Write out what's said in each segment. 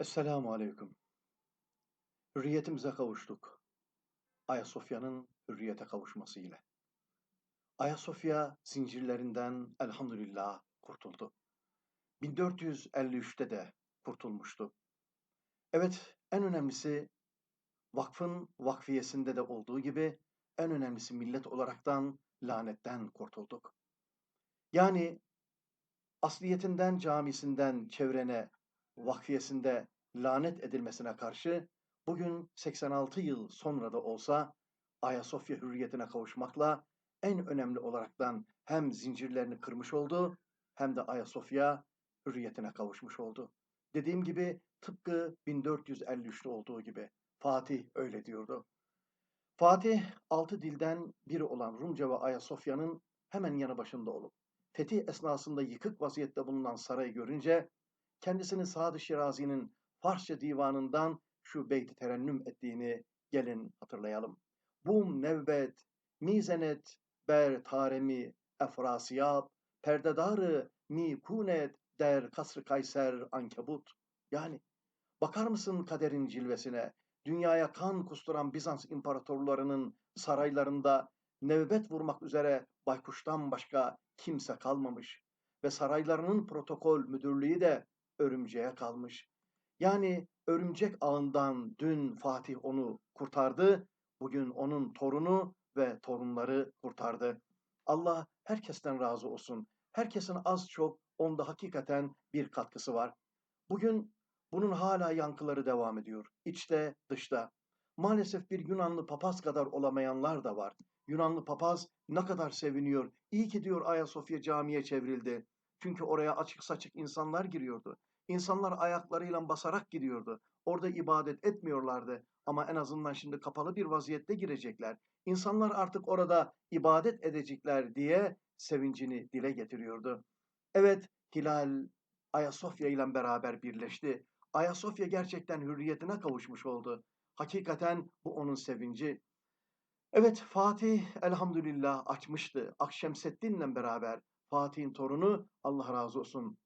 Esselamu Aleyküm. Hürriyetimize kavuştuk. Ayasofya'nın hürriyete kavuşması ile. Ayasofya zincirlerinden elhamdülillah kurtuldu. 1453'te de kurtulmuştu. Evet, en önemlisi vakfın vakfiyesinde de olduğu gibi en önemlisi millet olaraktan lanetten kurtulduk. Yani asliyetinden, camisinden, çevrene, vakfiyesinde lanet edilmesine karşı bugün 86 yıl sonra da olsa Ayasofya hürriyetine kavuşmakla en önemli olaraktan hem zincirlerini kırmış oldu hem de Ayasofya hürriyetine kavuşmuş oldu. Dediğim gibi tıpkı 1453'te olduğu gibi Fatih öyle diyordu. Fatih altı dilden biri olan Rumca ve Ayasofya'nın hemen yanı başında olup fetih esnasında yıkık vaziyette bulunan sarayı görünce kendisini Sadı Şirazi'nin Farsça divanından şu beyti terennüm ettiğini gelin hatırlayalım. Bum nevbet, mizenet, ber taremi, efrasiyat, perdedarı mi kunet der kasr kayser ankebut. Yani bakar mısın kaderin cilvesine, dünyaya kan kusturan Bizans imparatorlarının saraylarında nevbet vurmak üzere baykuştan başka kimse kalmamış ve saraylarının protokol müdürlüğü de örümceğe kalmış. Yani örümcek ağından dün Fatih onu kurtardı, bugün onun torunu ve torunları kurtardı. Allah herkesten razı olsun. Herkesin az çok onda hakikaten bir katkısı var. Bugün bunun hala yankıları devam ediyor. İçte, dışta. Maalesef bir Yunanlı papaz kadar olamayanlar da var. Yunanlı papaz ne kadar seviniyor. İyi ki diyor Ayasofya camiye çevrildi. Çünkü oraya açık saçık insanlar giriyordu. İnsanlar ayaklarıyla basarak gidiyordu. Orada ibadet etmiyorlardı. Ama en azından şimdi kapalı bir vaziyette girecekler. İnsanlar artık orada ibadet edecekler diye sevincini dile getiriyordu. Evet, Hilal Ayasofya ile beraber birleşti. Ayasofya gerçekten hürriyetine kavuşmuş oldu. Hakikaten bu onun sevinci. Evet Fatih elhamdülillah açmıştı. Akşemseddin'le beraber Fatih'in torunu Allah razı olsun.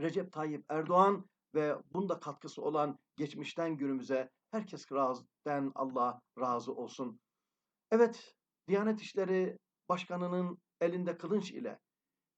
Recep Tayyip Erdoğan ve bunda katkısı olan geçmişten günümüze herkes razıdan Allah razı olsun. Evet, Diyanet İşleri Başkanı'nın elinde kılınç ile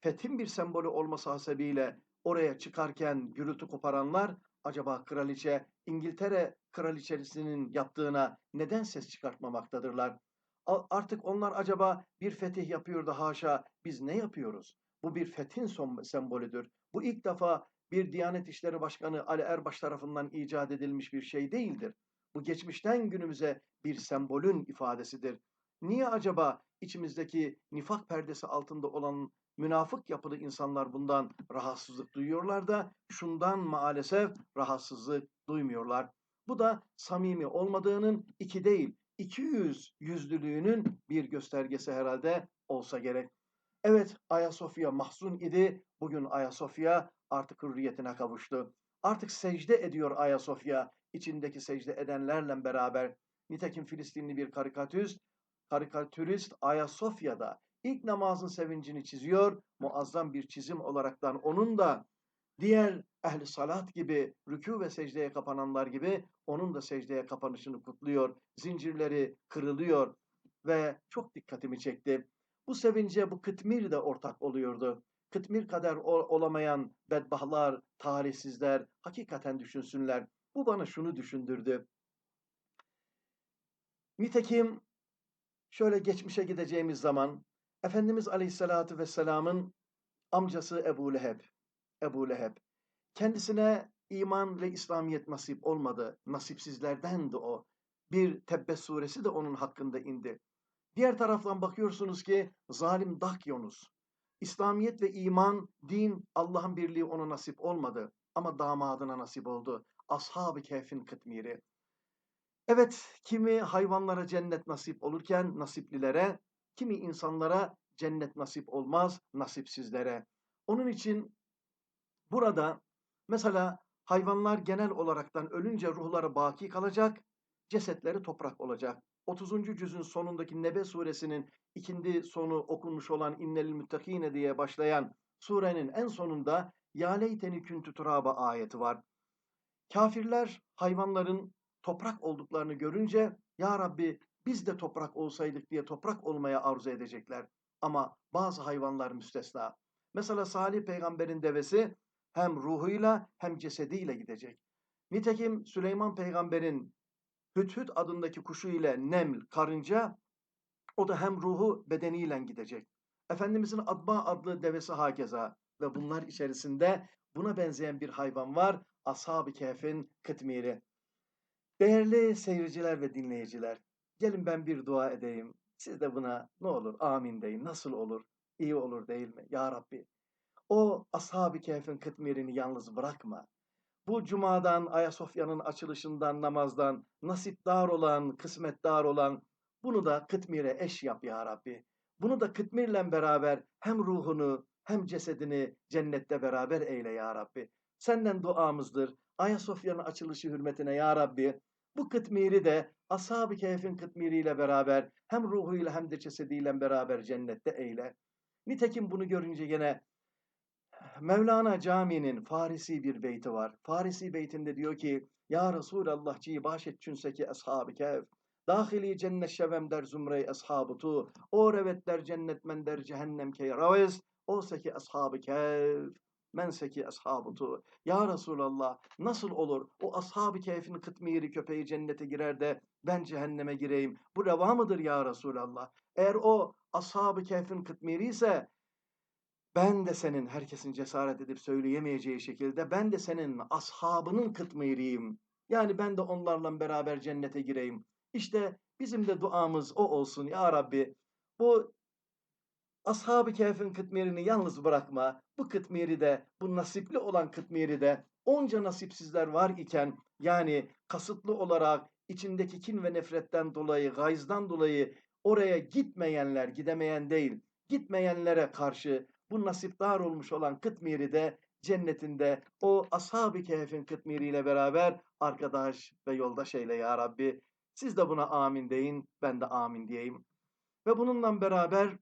fethin bir sembolü olması hasebiyle oraya çıkarken gürültü koparanlar acaba kraliçe İngiltere kraliçesinin yaptığına neden ses çıkartmamaktadırlar? Artık onlar acaba bir fetih yapıyor da haşa biz ne yapıyoruz? Bu bir fethin sembolüdür. Bu ilk defa bir Diyanet İşleri Başkanı Ali Erbaş tarafından icat edilmiş bir şey değildir. Bu geçmişten günümüze bir sembolün ifadesidir. Niye acaba içimizdeki nifak perdesi altında olan münafık yapılı insanlar bundan rahatsızlık duyuyorlar da şundan maalesef rahatsızlık duymuyorlar. Bu da samimi olmadığının iki değil, 200 yüzlülüğünün bir göstergesi herhalde olsa gerek. Evet Ayasofya mahzun idi. Bugün Ayasofya artık hürriyetine kavuştu. Artık secde ediyor Ayasofya içindeki secde edenlerle beraber. Nitekim Filistinli bir karikatürist, karikatürist Ayasofya'da ilk namazın sevincini çiziyor. Muazzam bir çizim olaraktan onun da diğer ehli salat gibi rükû ve secdeye kapananlar gibi onun da secdeye kapanışını kutluyor. Zincirleri kırılıyor ve çok dikkatimi çekti. Bu sevince bu kıtmir de ortak oluyordu. Kıtmir kadar olamayan bedbahlar, talihsizler hakikaten düşünsünler. Bu bana şunu düşündürdü. Nitekim şöyle geçmişe gideceğimiz zaman Efendimiz Aleyhisselatü Vesselam'ın amcası Ebu Leheb, Ebu Leheb, kendisine iman ve İslamiyet nasip olmadı, nasipsizlerdendi o. Bir Tebbes suresi de onun hakkında indi. Diğer taraftan bakıyorsunuz ki zalim Dakyonus. İslamiyet ve iman, din, Allah'ın birliği ona nasip olmadı. Ama damadına nasip oldu. Ashab-ı Kehf'in kıtmiri. Evet, kimi hayvanlara cennet nasip olurken nasiplilere, kimi insanlara cennet nasip olmaz nasipsizlere. Onun için burada mesela hayvanlar genel olaraktan ölünce ruhları baki kalacak, cesetleri toprak olacak. 30. cüzün sonundaki Nebe suresinin ikindi sonu okunmuş olan İnnelil Müttakine diye başlayan surenin en sonunda Ya leyteni küntü turaba ayeti var. Kafirler hayvanların toprak olduklarını görünce ya Rabbi biz de toprak olsaydık diye toprak olmaya arzu edecekler. Ama bazı hayvanlar müstesna. Mesela Salih peygamberin devesi hem ruhuyla hem cesediyle gidecek. Nitekim Süleyman peygamberin Hüthüt adındaki kuşu ile Neml, karınca o da hem ruhu bedeniyle gidecek. Efendimizin Adba adlı devesi hakeza ve bunlar içerisinde buna benzeyen bir hayvan var. Ashab-ı Kehf'in kıtmiri. Değerli seyirciler ve dinleyiciler, gelin ben bir dua edeyim. Siz de buna ne olur amin deyin. Nasıl olur? İyi olur değil mi? Ya Rabbi. O Ashab-ı Kehf'in kıtmirini yalnız bırakma. Bu cumadan, Ayasofya'nın açılışından, namazdan nasipdar olan, kısmetdar olan bunu da kıtmire eş yap ya Rabbi. Bunu da kıtmirle beraber hem ruhunu hem cesedini cennette beraber eyle ya Rabbi. Senden duamızdır. Ayasofya'nın açılışı hürmetine ya Rabbi. Bu kıtmiri de Ashab-ı Kehf'in kıtmiriyle beraber hem ruhuyla hem de cesediyle beraber cennette eyle. Nitekim bunu görünce yine Mevlana Camii'nin Farisi bir beyti var. Farisi beytinde diyor ki Ya Resulallah ci başet çünseki ashab-ı kehf. Dahili cennet şevem der zümre ashabı tu. O revetler cennet men der cehennem ke ravez. O seki ashab-ı kehf. Men seki ashabı tu. Ya Resulallah nasıl olur o ashab-ı kehfin kıtmiri köpeği cennete girer de ben cehenneme gireyim. Bu reva mıdır ya Resulallah? Eğer o ashab-ı kehfin kıtmiri ise ben de senin herkesin cesaret edip söyleyemeyeceği şekilde ben de senin ashabının kıtmiriyim. Yani ben de onlarla beraber cennete gireyim. İşte bizim de duamız o olsun ya Rabbi. Bu ashab-ı kehfin kıtmirini yalnız bırakma. Bu kıtmiri de, bu nasipli olan kıtmiri de onca nasipsizler var iken yani kasıtlı olarak içindeki kin ve nefretten dolayı, gayzdan dolayı oraya gitmeyenler, gidemeyen değil, gitmeyenlere karşı bu nasipdar olmuş olan Kıtmir'i de cennetinde o ashab-ı kehfin Kıtmir'iyle beraber arkadaş ve yoldaş eyle ya Rabbi. Siz de buna amin deyin, ben de amin diyeyim. Ve bununla beraber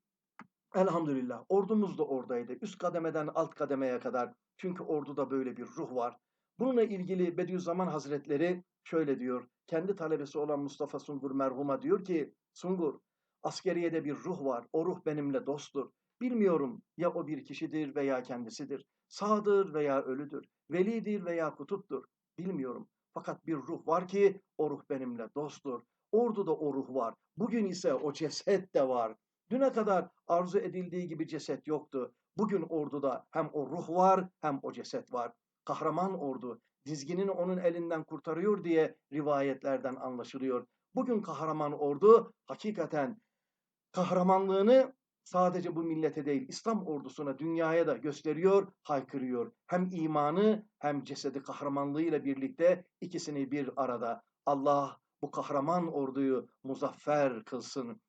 elhamdülillah ordumuz da oradaydı. Üst kademeden alt kademeye kadar. Çünkü orduda böyle bir ruh var. Bununla ilgili Bediüzzaman Hazretleri şöyle diyor. Kendi talebesi olan Mustafa Sungur merhuma diyor ki, Sungur, askeriyede bir ruh var. O ruh benimle dosttur. Bilmiyorum ya o bir kişidir veya kendisidir. Sağdır veya ölüdür. Velidir veya kutuptur. Bilmiyorum. Fakat bir ruh var ki o ruh benimle dosttur. Orduda o ruh var. Bugün ise o ceset de var. Düne kadar arzu edildiği gibi ceset yoktu. Bugün orduda hem o ruh var hem o ceset var. Kahraman ordu dizginin onun elinden kurtarıyor diye rivayetlerden anlaşılıyor. Bugün kahraman ordu hakikaten kahramanlığını sadece bu millete değil İslam ordusuna dünyaya da gösteriyor, haykırıyor. Hem imanı hem cesedi kahramanlığıyla birlikte ikisini bir arada. Allah bu kahraman orduyu muzaffer kılsın.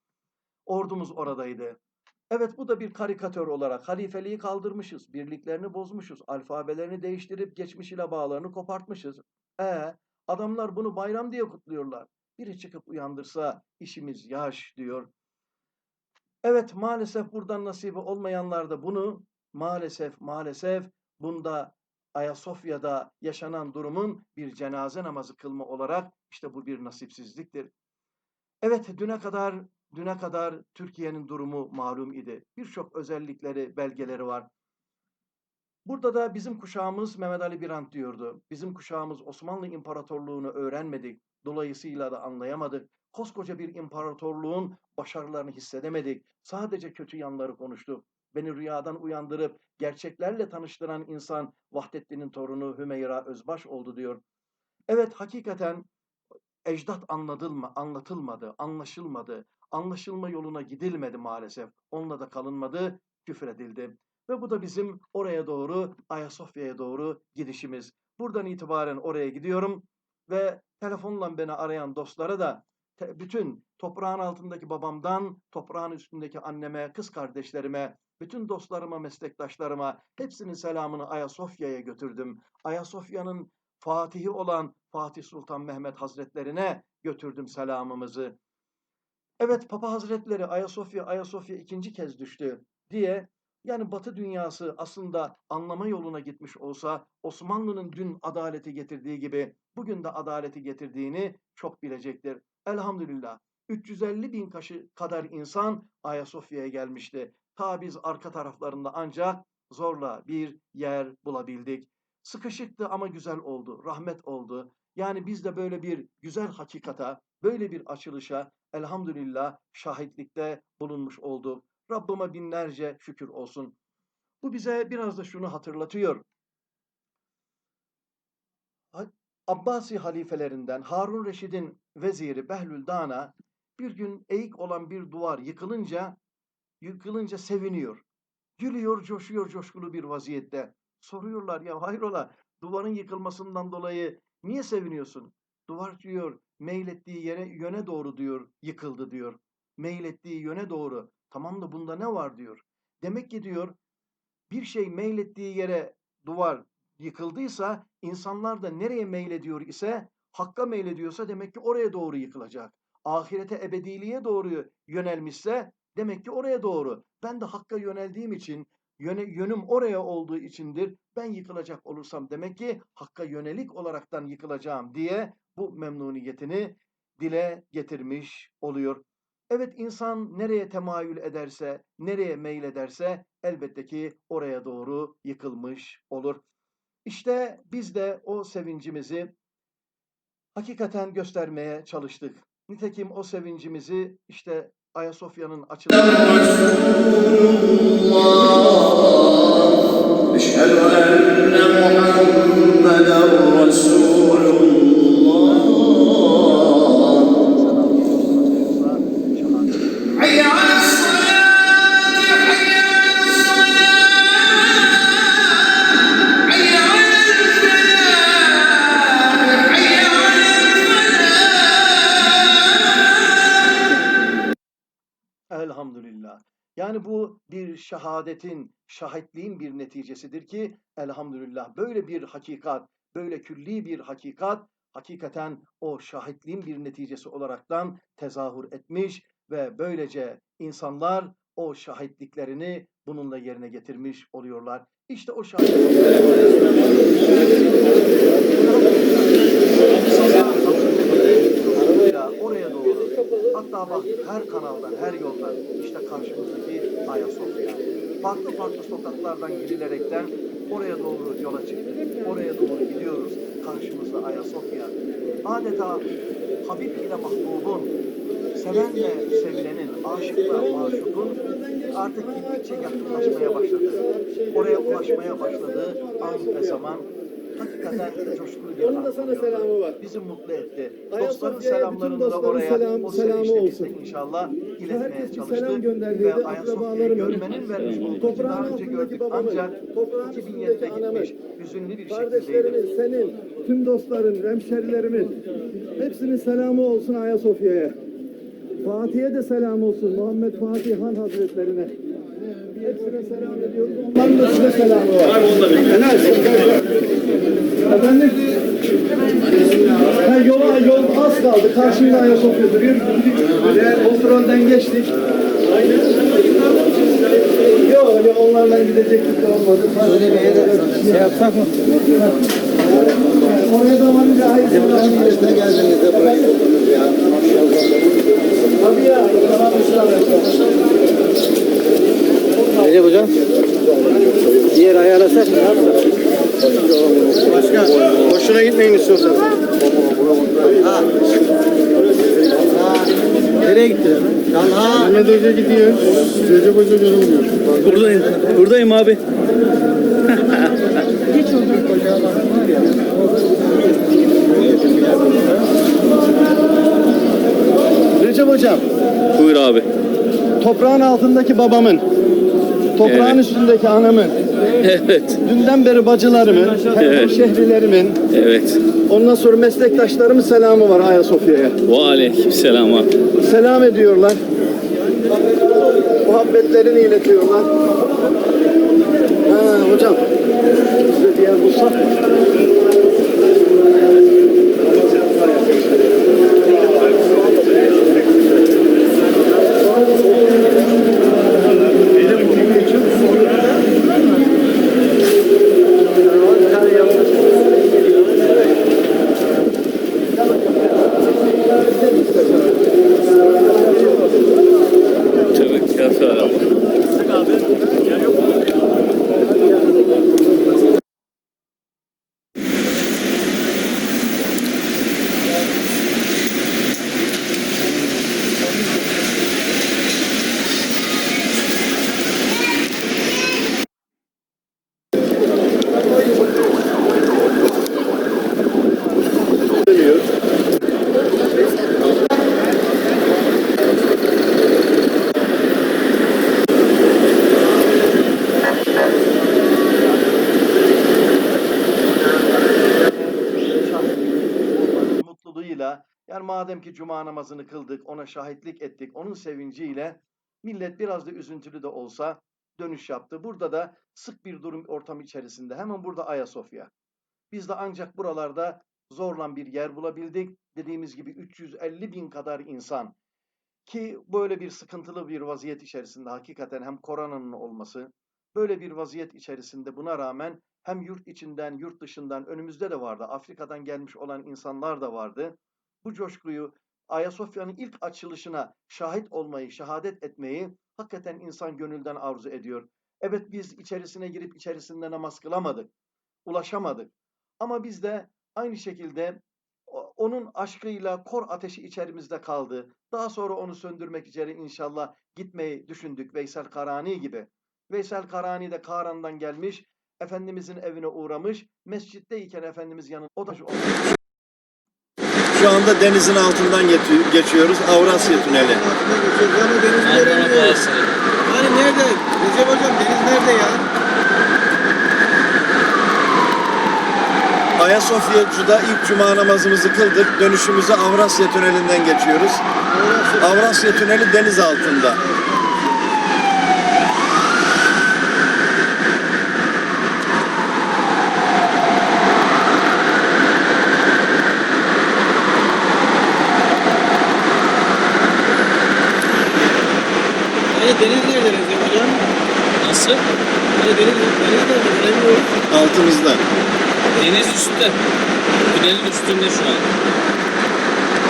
Ordumuz oradaydı. Evet bu da bir karikatör olarak halifeliği kaldırmışız, birliklerini bozmuşuz, alfabelerini değiştirip geçmiş ile bağlarını kopartmışız. E adamlar bunu bayram diye kutluyorlar. Biri çıkıp uyandırsa işimiz yaş diyor. Evet maalesef buradan nasibi olmayanlar da bunu maalesef maalesef bunda Ayasofya'da yaşanan durumun bir cenaze namazı kılma olarak işte bu bir nasipsizliktir. Evet düne kadar düne kadar Türkiye'nin durumu malum idi. Birçok özellikleri, belgeleri var. Burada da bizim kuşağımız Mehmet Ali Birant diyordu. Bizim kuşağımız Osmanlı İmparatorluğunu öğrenmedik. Dolayısıyla da anlayamadık. Koskoca bir imparatorluğun başarılarını hissedemedik. Sadece kötü yanları konuştuk. Beni rüyadan uyandırıp gerçeklerle tanıştıran insan Vahdettin'in torunu Hümeyra Özbaş oldu diyor. Evet hakikaten ecdat anladılma, anlatılmadı, anlaşılmadı. Anlaşılma yoluna gidilmedi maalesef. Onunla da kalınmadı, küfredildi. Ve bu da bizim oraya doğru, Ayasofya'ya doğru gidişimiz. Buradan itibaren oraya gidiyorum ve telefonla beni arayan dostlara da bütün toprağın altındaki babamdan toprağın üstündeki anneme, kız kardeşlerime, bütün dostlarıma, meslektaşlarıma hepsinin selamını Ayasofya'ya götürdüm. Ayasofya'nın Fatihi olan Fatih Sultan Mehmet Hazretlerine götürdüm selamımızı. Evet Papa Hazretleri Ayasofya, Ayasofya ikinci kez düştü diye Yani Batı dünyası aslında anlama yoluna gitmiş olsa Osmanlı'nın dün adaleti getirdiği gibi bugün de adaleti getirdiğini çok bilecektir. Elhamdülillah 350 bin kaşı kadar insan Ayasofya'ya gelmişti. Ta biz arka taraflarında ancak zorla bir yer bulabildik. Sıkışıktı ama güzel oldu, rahmet oldu. Yani biz de böyle bir güzel hakikata, böyle bir açılışa elhamdülillah şahitlikte bulunmuş olduk. Rabbime binlerce şükür olsun. Bu bize biraz da şunu hatırlatıyor. Ha- Abbasi halifelerinden Harun Reşid'in veziri Behlül Dana bir gün eğik olan bir duvar yıkılınca yıkılınca seviniyor. Gülüyor, coşuyor coşkulu bir vaziyette. Soruyorlar ya hayrola duvarın yıkılmasından dolayı niye seviniyorsun? Duvar diyor meylettiği yere yöne doğru diyor yıkıldı diyor. Meylettiği yöne doğru. Tamam da bunda ne var diyor. Demek ki diyor bir şey meylettiği yere duvar yıkıldıysa insanlar da nereye meylediyor ise hakka meylediyorsa demek ki oraya doğru yıkılacak. Ahirete ebediliğe doğru yönelmişse demek ki oraya doğru. Ben de hakka yöneldiğim için yöne, yönüm oraya olduğu içindir. Ben yıkılacak olursam demek ki hakka yönelik olaraktan yıkılacağım diye bu memnuniyetini dile getirmiş oluyor. Evet insan nereye temayül ederse, nereye meylederse elbette ki oraya doğru yıkılmış olur. İşte biz de o sevincimizi hakikaten göstermeye çalıştık. Nitekim o sevincimizi işte Ayasofya'nın açılışında şehadetin, şahitliğin bir neticesidir ki elhamdülillah böyle bir hakikat, böyle külli bir hakikat hakikaten o şahitliğin bir neticesi olaraktan tezahür etmiş ve böylece insanlar o şahitliklerini bununla yerine getirmiş oluyorlar. İşte o şahitlikler oraya doğru Hatta bak her kanaldan, her yoldan işte karşımızdaki Ayasofya. Farklı farklı sokaklardan girilerekten oraya doğru yola çıktık. Oraya doğru gidiyoruz. Karşımızda Ayasofya. Adeta Habib ile mahbubun, sevenle sevilenin, aşıkla maşukun artık gittikçe yakınlaşmaya başladı. Oraya ulaşmaya başladığı an ve zaman hakikaten coşkulu bir Onun da an sana selamı var. Bizi mutlu etti. Dostların selamlarını da oraya selam- o selamı olsun. inşallah iletmeye çalıştık. selam gönderdi. Ve Ayasofya'yı görmenin vermiş olduğu toprağın daha önce gördük babamın, ancak toprağın 2007'de üstündeki anamın, gitmiş hüzünlü bir şekildeydi. Senin, tüm dostların, hemşerilerimin hepsinin selamı olsun Ayasofya'ya. Fatih'e de selam olsun Muhammed Fatih Han Hazretlerine. Hepsine selam ediyoruz. Onların da size selamı var. Helal. Efendim? Ha, yola, yol az kaldı. Karşımda Ayasofya duruyor. Kontrolden geçtik. Yok öyle onlarla gidecektik de olmadı. Öyle bir yere şey yapsak mı? Oraya da varınca geldiğinizde ya. Tabii ya. Tamam ısrar Recep hocam. Diğer ayarlasak mı? Başka. Hoşuna gitmeyin istiyorsan. Nereye gitti? Mehmet Hoca gidiyor. Recep Hoca yoruluyor. Buradayım. Buradayım abi. Recep Hocam. Buyur abi. Toprağın altındaki babamın. Toprağın Evet. üstündeki anamın. Evet. Dünden beri bacılarımın, Evet. şehrilerimin, Evet. ondan sonra meslektaşlarımın selamı var Ayasofya'ya. Ve aleyküm selam. Selam ediyorlar. Muhabbetlerini iletiyorlar. Ha, hocam. Size bir yer bulsak mı? Benim için Yani madem ki cuma namazını kıldık, ona şahitlik ettik, onun sevinciyle millet biraz da üzüntülü de olsa dönüş yaptı. Burada da sık bir durum ortam içerisinde. Hemen burada Ayasofya. Biz de ancak buralarda zorlan bir yer bulabildik. Dediğimiz gibi 350 bin kadar insan ki böyle bir sıkıntılı bir vaziyet içerisinde hakikaten hem koronanın olması, böyle bir vaziyet içerisinde buna rağmen hem yurt içinden, yurt dışından önümüzde de vardı. Afrika'dan gelmiş olan insanlar da vardı. Bu coşkuyu Ayasofya'nın ilk açılışına şahit olmayı, şehadet etmeyi hakikaten insan gönülden arzu ediyor. Evet biz içerisine girip içerisinde namaz kılamadık, ulaşamadık. Ama biz de aynı şekilde onun aşkıyla kor ateşi içerimizde kaldı. Daha sonra onu söndürmek üzere inşallah gitmeyi düşündük Veysel Karani gibi. Veysel Karani de Karan'dan gelmiş, Efendimizin evine uğramış. Mescitteyken Efendimiz yanında o da Şu anda denizin altından geçi- geçiyoruz. Avrasya Tüneli. Altından geçiyoruz ama deniz? Boğazı. Hani nerede? Recep hocam deniz nerede ya? Ayasofya'da ilk cuma namazımızı kıldık. Dönüşümüzü Avrasya Tüneli'nden geçiyoruz. Avrasya Tüneli deniz altında. Hani hocam? Nasıl? Hani deniz, deniz? Bilemiyorum. Altımızda. Deniz üstte. Tünelin üstünde şu an.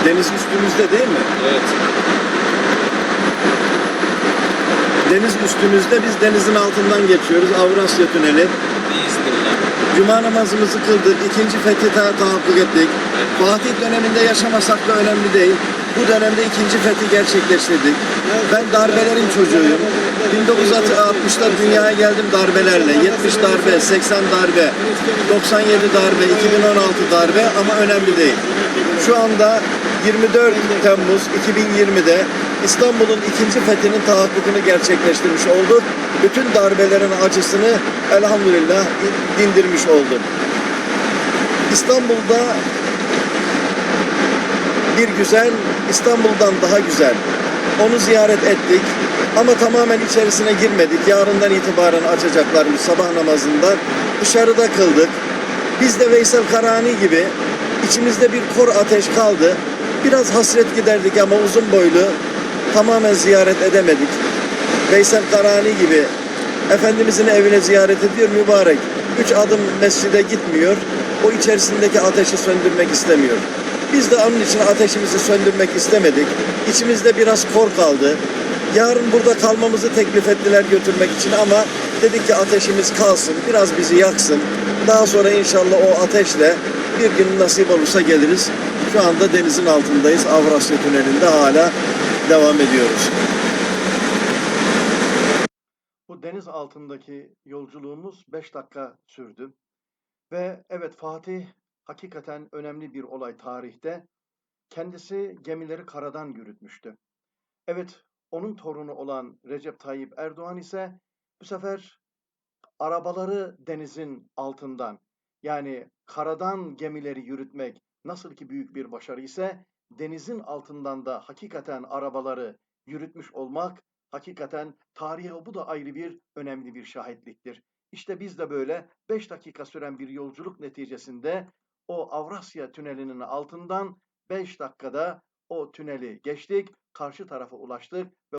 Deniz üstümüzde değil mi? Evet. Deniz üstümüzde biz denizin altından geçiyoruz. Avrasya Tüneli. Biiznillah. Cuma namazımızı kıldık. ikinci fethi ta tahakkuk ettik. Fatih döneminde yaşamasak da önemli değil. Bu dönemde ikinci fethi gerçekleştirdik. Ben darbelerin çocuğuyum. 1960'da dünyaya geldim darbelerle. 70 darbe, 80 darbe, 97 darbe, 2016 darbe ama önemli değil. Şu anda 24 Temmuz 2020'de İstanbul'un ikinci fethinin tahakkukunu gerçekleştirmiş olduk. Bütün darbelerin acısını elhamdülillah dindirmiş olduk. İstanbul'da bir güzel, İstanbul'dan daha güzel. Onu ziyaret ettik ama tamamen içerisine girmedik. Yarından itibaren açacaklarmış sabah namazında. Dışarıda kıldık. Biz de Veysel Karani gibi içimizde bir kor ateş kaldı. Biraz hasret giderdik ama uzun boylu tamamen ziyaret edemedik. Veysel Karani gibi Efendimizin evine ziyaret ediyor mübarek. Üç adım mescide gitmiyor. O içerisindeki ateşi söndürmek istemiyor. Biz de onun için ateşimizi söndürmek istemedik. İçimizde biraz kor kaldı. Yarın burada kalmamızı teklif ettiler götürmek için ama dedik ki ateşimiz kalsın, biraz bizi yaksın. Daha sonra inşallah o ateşle bir gün nasip olursa geliriz. Şu anda denizin altındayız. Avrasya Tüneli'nde hala devam ediyoruz. Bu deniz altındaki yolculuğumuz 5 dakika sürdü. Ve evet Fatih hakikaten önemli bir olay tarihte. Kendisi gemileri karadan yürütmüştü. Evet onun torunu olan Recep Tayyip Erdoğan ise bu sefer arabaları denizin altından yani karadan gemileri yürütmek nasıl ki büyük bir başarı ise denizin altından da hakikaten arabaları yürütmüş olmak hakikaten tarihe bu da ayrı bir önemli bir şahitliktir. İşte biz de böyle 5 dakika süren bir yolculuk neticesinde o Avrasya Tüneli'nin altından 5 dakikada o tüneli geçtik, karşı tarafa ulaştık ve